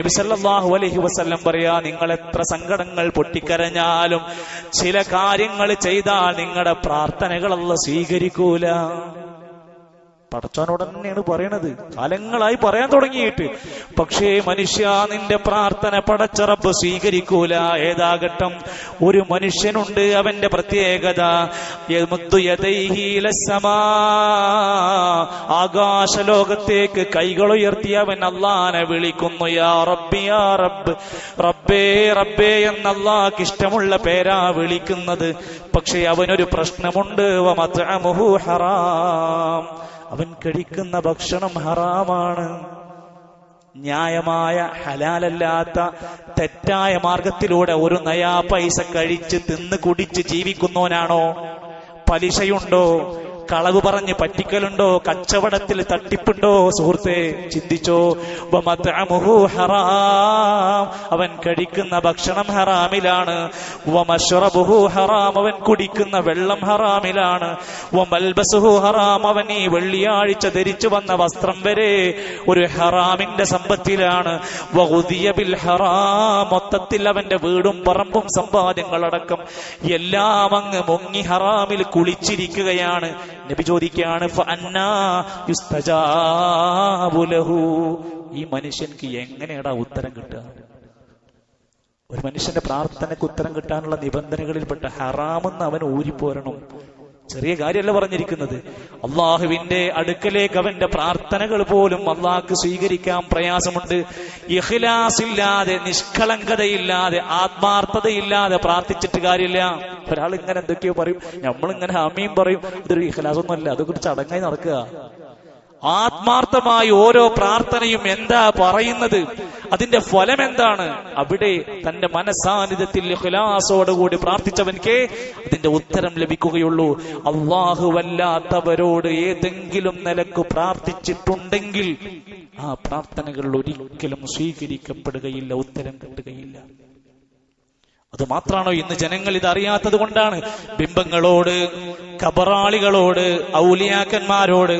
നബിസല്ലാഹു അലൈഹി വസല്ലം പറയാ നിങ്ങൾ എത്ര സങ്കടങ്ങൾ പൊട്ടിക്കരഞ്ഞാലും ചില കാര്യങ്ങൾ ചെയ്താൽ നിങ്ങളുടെ പ്രാർത്ഥനകളല്ല സ്വീകരിക്കൂല. പടച്ചോനോട് തന്നെയാണ് പറയണത്. കാലങ്ങളായി പറയാൻ തുടങ്ങിയിട്ട്. പക്ഷേ മനുഷ്യ നിന്റെ പ്രാർത്ഥന പടച്ചറപ്പ് സ്വീകരിക്കൂല. ഏതാകട്ടം ഒരു മനുഷ്യനുണ്ട് അവന്റെ പ്രത്യേകത. ആകാശ ലോകത്തേക്ക് കൈകളുയർത്തി അവൻ അല്ലാനെ വിളിക്കുന്നു. യാ റബ്ബി യാ റബ്ബ്. റബ്ബേ റബ്ബേ എന്ന ഇഷ്ടമുള്ള പേരാ വിളിക്കുന്നത്. പക്ഷെ അവനൊരു പ്രശ്നമുണ്ട്. ഹറാം. അവൻ കഴിക്കുന്ന ഭക്ഷണം ഹറാമാണ്. ന്യായമായ ഹലാലല്ലാത്ത തെറ്റായ മാർഗത്തിലൂടെ ഒരു നയാ പൈസ കഴിച്ച് തിന്ന് കുടിച്ച് ജീവിക്കുന്നവനാണോ? പലിശയുണ്ടോ? കളവ് പറഞ്ഞ് പറ്റിക്കലുണ്ടോ? കച്ചവടത്തിൽ തട്ടിപ്പുണ്ടോ? സുഹൃത്തെ ചിന്തിച്ചോ? ഹറാം. അവൻ കഴിക്കുന്ന ഭക്ഷണം ഹറാമിലാണ്. ഹറാം. അവൻ കുടിക്കുന്ന വെള്ളം ഹറാമിലാണ്. ഹറാം. അവൻ ഈ വെള്ളിയാഴ്ച ധരിച്ചു വന്ന വസ്ത്രം വരെ ഒരു ഹറാമിന്റെ സമ്പത്തിലാണ്. ഹറാം. മൊത്തത്തിൽ അവന്റെ വീടും പറമ്പും സമ്പാദ്യങ്ങളടക്കം എല്ലാം അങ്ങ് മുങ്ങി ഹറാമിൽ കുളിച്ചിരിക്കുകയാണ്. നബി ചോദിക്കുകയാണ്. ഈ മനുഷ്യൻക്ക് എങ്ങനെയാടാ ഉത്തരം കിട്ടുക ഒരു മനുഷ്യന്റെ പ്രാർത്ഥനയ്ക്ക് ഉത്തരം കിട്ടാനുള്ള നിബന്ധനകളിൽപ്പെട്ട ഹറാമെന്ന് അവൻ ഊരിപ്പോരണം ചെറിയ കാര്യമല്ല പറഞ്ഞിരിക്കുന്നത്. അള്ളാഹുവിന്റെ അടുക്കലേക്ക് അവന്റെ പ്രാർത്ഥനകൾ പോലും അള്ളാഹ്ക്ക് സ്വീകരിക്കാൻ പ്രയാസമുണ്ട്. ഇഖ്ലാസ് ഇല്ലാതെ നിഷ്കളങ്കതയില്ലാതെ ആത്മാർത്ഥതയില്ലാതെ പ്രാർത്ഥിച്ചിട്ട് കാര്യമില്ല. ഒരാൾ ഇങ്ങനെ എന്തൊക്കെയോ പറയും. നമ്മളിങ്ങനെ ഹമീം പറയും. ഇതൊരു ഇഖ്ലാസ് അല്ല അതൊക്കെ ചടങ്ങായി നടക്കുക. ആത്മാർത്ഥമായി ഓരോ പ്രാർത്ഥനയും എന്താ പറയുന്നത്? അതിന്റെ ഫലം എന്താണ് അവിടെ തന്റെ മനസാന്നിധ്യത്തിൽ കൂടി പ്രാർത്ഥിച്ചവൻക്ക് അതിന്റെ ഉത്തരം ലഭിക്കുകയുള്ളൂ. അള്ളാഹു വല്ലാത്തവരോട് ഏതെങ്കിലും നിലയ്ക്ക് പ്രാർത്ഥിച്ചിട്ടുണ്ടെങ്കിൽ ആ പ്രാർത്ഥനകൾ ഒരിക്കലും സ്വീകരിക്കപ്പെടുകയില്ല ഉത്തരം കിട്ടുകയില്ല. അത് മാത്രാണോ ഇന്ന് ജനങ്ങൾ ഇത് അറിയാത്തത് കൊണ്ടാണ്? ബിംബങ്ങളോട് കബറാളികളോട് ഔലിയാക്കന്മാരോട്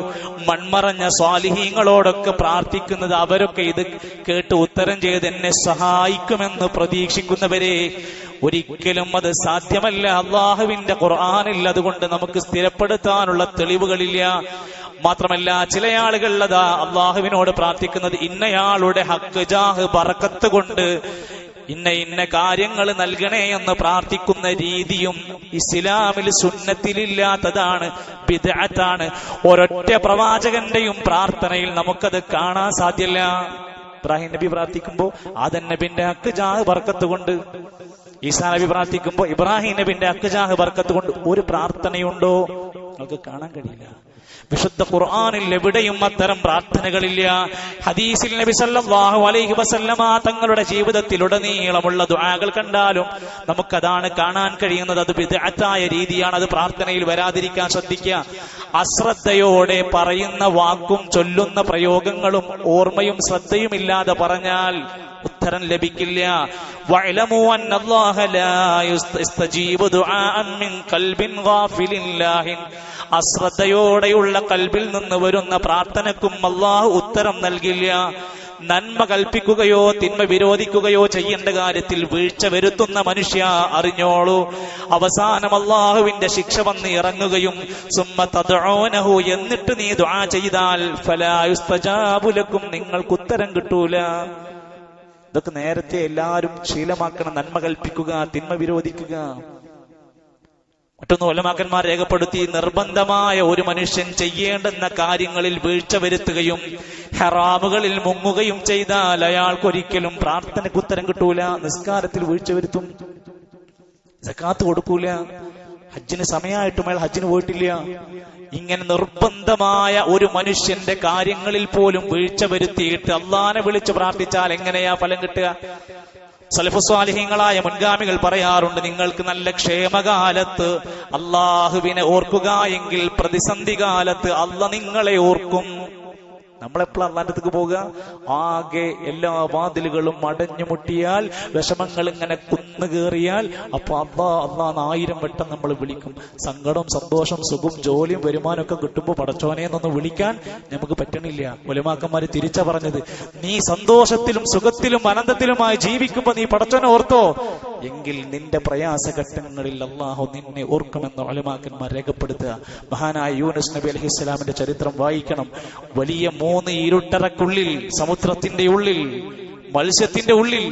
മൺമറഞ്ഞ സ്വാലിഹീങ്ങളോടൊക്കെ പ്രാർത്ഥിക്കുന്നത് അവരൊക്കെ ഇത് കേട്ട് ഉത്തരം ചെയ്ത് എന്നെ സഹായിക്കുമെന്ന് പ്രതീക്ഷിക്കുന്നവരെ ഒരിക്കലും അത് സാധ്യമല്ല. അള്ളാഹുവിന്റെ ഖുർആാനിൽ അതുകൊണ്ട് നമുക്ക് സ്ഥിരപ്പെടുത്താനുള്ള തെളിവുകളില്ല. മാത്രമല്ല ചില ആളുകൾ അതാ അള്ളാഹുവിനോട് പ്രാർത്ഥിക്കുന്നത് ഇന്നയാളുടെ ഹക്ക് ജാഹ് പറക്കത്ത് കൊണ്ട് ഇന്ന ഇന്ന കാര്യങ്ങൾ നൽകണേ എന്ന് പ്രാർത്ഥിക്കുന്ന രീതിയും ഇസ്ലാമിൽ സുന്നത്തിലില്ലാത്തതാണ് ബിദാത്താണ് ഒരൊറ്റ പ്രവാചകന്റെയും പ്രാർത്ഥനയിൽ നമുക്കത് കാണാൻ സാധ്യല്ല. ഇബ്രാഹിം നബി പ്രാർത്ഥിക്കുമ്പോ ആദൻ നബിന്റെ അക്കുജാഹ് വർക്കത്ത് കൊണ്ട് ഈസാ നബി പ്രാർത്ഥിക്കുമ്പോ ഇബ്രാഹിം നബിന്റെ അക്കുജാഹ് വർക്കത്ത് കൊണ്ട് ഒരു പ്രാർത്ഥനയുണ്ടോ? നമുക്ക് കാണാൻ കഴിയില്ല. വിശുദ്ധ ഖുർആാനിൽ എവിടെയും അത്തരം പ്രാർത്ഥനകളില്ല. ഹദീസിൽ നബി സല്ലല്ലാഹു അലൈഹി വസല്ലമ തങ്ങളുടെ ജീവിതത്തിലുടനീളമുള്ള ദുആകൾ കണ്ടാലും നമുക്കതാണ് കാണാൻ കഴിയുന്നത്. അത് വിദഗ്ധായ രീതിയാണ്. അത് പ്രാർത്ഥനയിൽ വരാതിരിക്കാൻ ശ്രദ്ധിക്കുക. അശ്രദ്ധയോടെ പറയുന്ന വാക്കും ചൊല്ലുന്ന പ്രയോഗങ്ങളും ഓർമ്മയും ശ്രദ്ധയും ഇല്ലാതെ പറഞ്ഞാൽ ഉത്തരം ലഭിക്കില്ല. അശ്രദ്ധയോടെയുള്ള കൽബിൽ നിന്ന് വരുന്ന പ്രാർത്ഥനക്കും അള്ളാഹു ഉത്തരം നൽകില്ല. നന്മ കൽപ്പിക്കുകയോ തിന്മ വിരോധിക്കുകയോ ചെയ്യേണ്ട കാര്യത്തിൽ വീഴ്ച വരുത്തുന്ന മനുഷ്യ അറിഞ്ഞോളൂ. അവസാനം അള്ളാഹുവിന്റെ ശിക്ഷ വന്ന് ഇറങ്ങുകയും സുമ്മത്തതോനഹു എന്നിട്ട് നീ ദ്വാ ചെയ്താൽ ഫലായുസ്തജാബുലക്കും നിങ്ങൾക്ക് ഉത്തരം കിട്ടൂല. ഇതൊക്കെ നേരത്തെ എല്ലാവരും ശീലമാക്കണം നന്മ കൽപ്പിക്കുക തിന്മ വിരോധിക്കുക. മറ്റൊന്ന് ഒലമാക്കന്മാർ രേഖപ്പെടുത്തി നിർബന്ധമായ ഒരു മനുഷ്യൻ ചെയ്യേണ്ടുന്ന കാര്യങ്ങളിൽ വീഴ്ച വരുത്തുകയും ഹറാമുകളിൽ മുങ്ങുകയും ചെയ്താൽ അയാൾക്കൊരിക്കലും പ്രാർത്ഥനയ്ക്ക് ഉത്തരം കിട്ടൂല നിസ്കാരത്തിൽ വീഴ്ച വരുത്തും. സക്കാത്ത് കൊടുക്കൂല. ഹജ്ജിന് സമയമായിട്ടും അയാൾ ഹജ്ജിന് പോയിട്ടില്ല. ഇങ്ങനെ നിർബന്ധമായ ഒരു മനുഷ്യന്റെ കാര്യങ്ങളിൽ പോലും വീഴ്ച വരുത്തിയിട്ട് അള്ളാനെ വിളിച്ച് പ്രാർത്ഥിച്ചാൽ എങ്ങനെയാ ഫലം കിട്ടുക? സലഫുസ്വാലിഹ്യങ്ങളായ മുൻഗാമികൾ പറയാറുണ്ട് നിങ്ങൾക്ക് നല്ല ക്ഷേമകാലത്ത് അള്ളാഹുവിനെ ഓർക്കുക എങ്കിൽ പ്രതിസന്ധി കാലത്ത് അള്ള നിങ്ങളെ ഓർക്കും. നമ്മളെപ്പോഴും അള്ളാന്റെ അടുത്തേക്ക് പോവുക? ആകെ എല്ലാ വാതിലുകളും അടഞ്ഞു മുട്ടിയാൽ വിഷമങ്ങൾ ഇങ്ങനെ കുന്നു കയറിയാൽ അപ്പൊ അള്ളാ അള്ളാന്ന് ആയിരം വട്ടം നമ്മൾ വിളിക്കും. സങ്കടം സന്തോഷം സുഖം ജോലിയും വരുമാനം ഒക്കെ കിട്ടുമ്പോൾ പടച്ചോനെ എന്നൊന്ന് വിളിക്കാൻ നമുക്ക് പറ്റണില്ല. ഒലമാക്കന്മാര് തിരിച്ച പറഞ്ഞത് നീ സന്തോഷത്തിലും സുഖത്തിലും അനന്തത്തിലുമായി ജീവിക്കുമ്പോ നീ പടച്ചോനെ ഓർത്തോ? എങ്കിൽ നിന്റെ പ്രയാസഘട്ടങ്ങളിൽ അള്ളാഹു നിന്നെ ഓർക്കുമെന്ന് ഒലമാക്കന്മാർ രേഖപ്പെടുത്തുക. മഹാനായ യൂനസ് നബി അലഹി ഇസ്ലാമിന്റെ ചരിത്രം വായിക്കണം. വലിയ മൂന്ന് ഇരുട്ടറക്കുള്ളിൽ സമുദ്രത്തിന്റെ ഉള്ളിൽ മത്സ്യത്തിന്റെ ഉള്ളിൽ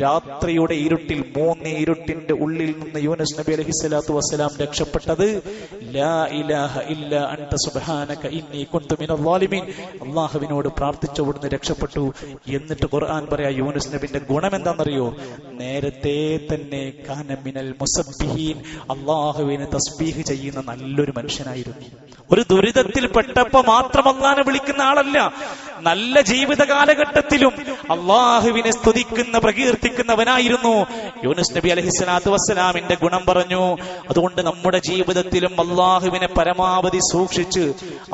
രാത്രിയുടെ ഇരുട്ടിൽ മൂന്ന് ഇരുട്ടിന്റെ ഉള്ളിൽ നിന്ന് യൂനസ് നബി അലഹി സ്വലാത്തു വസ്സലാം രക്ഷപ്പെട്ടത് അള്ളാഹുവിനോട് പ്രാർത്ഥിച്ചവിടുന്ന് രക്ഷപ്പെട്ടു. എന്നിട്ട് ഖുർആൻ പറയാ യൂനസ് നബിന്റെ ഗുണം എന്താണെന്നറിയോ? നേരത്തെ തന്നെ കാന മിനൽ മുസബ്ബിഹീൻ. അള്ളാഹുവിനെ തസ്ബീഹ് ചെയ്യുന്ന നല്ലൊരു മനുഷ്യനായിരുന്നു. ഒരു ദുരിതത്തിൽ പെട്ടപ്പോ മാത്രം അള്ളാനെ വിളിക്കുന്ന ആളല്ല. നല്ല ജീവിത കാലഘട്ടത്തിലും അള്ളാഹുവിനെ സ്തുതിക്കുന്ന പ്രകീർത്തിക്കുന്നവനായിരുന്നു യൂനുസ് നബി അലഹി സ്വലാത്തു വസ്സലാമിന്റെ ഗുണം പറഞ്ഞു. അതുകൊണ്ട് നമ്മുടെ ജീവിതത്തിലും അള്ളാഹുവിനെ പരമാവധി സൂക്ഷിച്ച്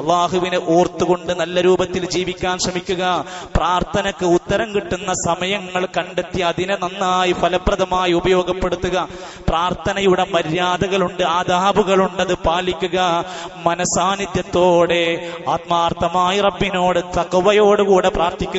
അള്ളാഹുവിനെ ഓർത്തുകൊണ്ട് നല്ല രൂപത്തിൽ ജീവിക്കാൻ ശ്രമിക്കുക. പ്രാർത്ഥനക്ക് ഉത്തരം കിട്ടുന്ന സമയങ്ങൾ കണ്ടെത്തി അതിനെ നന്നായി ഫലപ്രദമായി ഉപയോഗപ്പെടുത്തുക. പ്രാർത്ഥനയുടെ മര്യാദകളുണ്ട് ആദാബുകളുണ്ട് അത് പാലിക്കുക. മനസാന്നിധ്യത്തോടെ ആത്മാർത്ഥമായി റബ്ബിനോട് തകവയോടുകൂടെ പ്രാർത്ഥിക്കുക.